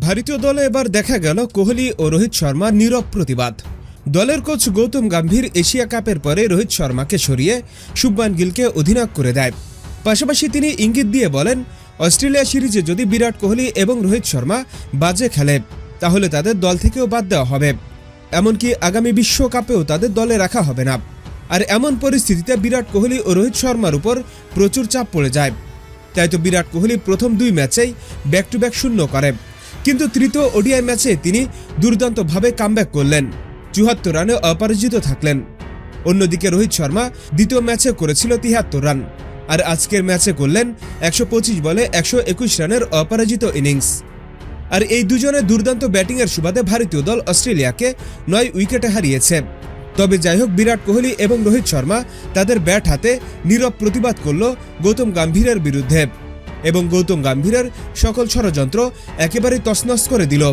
ভারতীয় দলে এবার দেখা গেল কোহলি ও রোহিত শর্মার নীরব প্রতিবাদ। দলের কোচ গৌতম গম্ভীর এশিয়া কাপের পরে রোহিত শর্মাকে সরিয়ে শুভমান গিলকে অধিনায়ক করে দেয়। পাশাপাশি তিনি ইঙ্গিত দিয়ে বলেন, অস্ট্রেলিয়া সিরিজে যদি বিরাট কোহলি এবং রোহিত শর্মা বাজে খেলে, তাহলে তাদের দল থেকেও বাদ দেওয়া হবে। এমনকি আগামী বিশ্বকাপেও তাদের দলে রাখা হবে না। আর এমন পরিস্থিতিতে বিরাট কোহলি ও রোহিত শর্মার উপর প্রচুর চাপ পড়ে যায়। তাই তো বিরাট কোহলি প্রথম দুই ম্যাচেই ব্যাক টু ব্যাক শূন্য করে। কিন্তু তৃতীয় ওডিআই ম্যাচে তিনি দুর্দান্তভাবে কামব্যাক করলেন। চুহাত্তর রানে অপরাজিত থাকলেন। অন্যদিকে রোহিত শর্মা দ্বিতীয় ম্যাচে করেছিল তিহাত্তর রান। আর আজকের ম্যাচে করলেন একশো পঁচিশ বলে একশো একুশ রানের অপরাজিত ইনিংস। আর এই দুজনের দুর্দান্ত ব্যাটিংয়ের সুবাদে ভারতীয় দল অস্ট্রেলিয়াকে নয় উইকেটে হারিয়েছে। তবে যাই হোক বিরাট কোহলি এবং রোহিত শর্মা তাদের ব্যাট হাতে নীরব প্রতিবাদ করল গৌতম গাম্ভীরের বিরুদ্ধে। এবং গৌতম গাম্ভীরের সকল ষড়যন্ত্র একেবারে তছনছ করে দিল।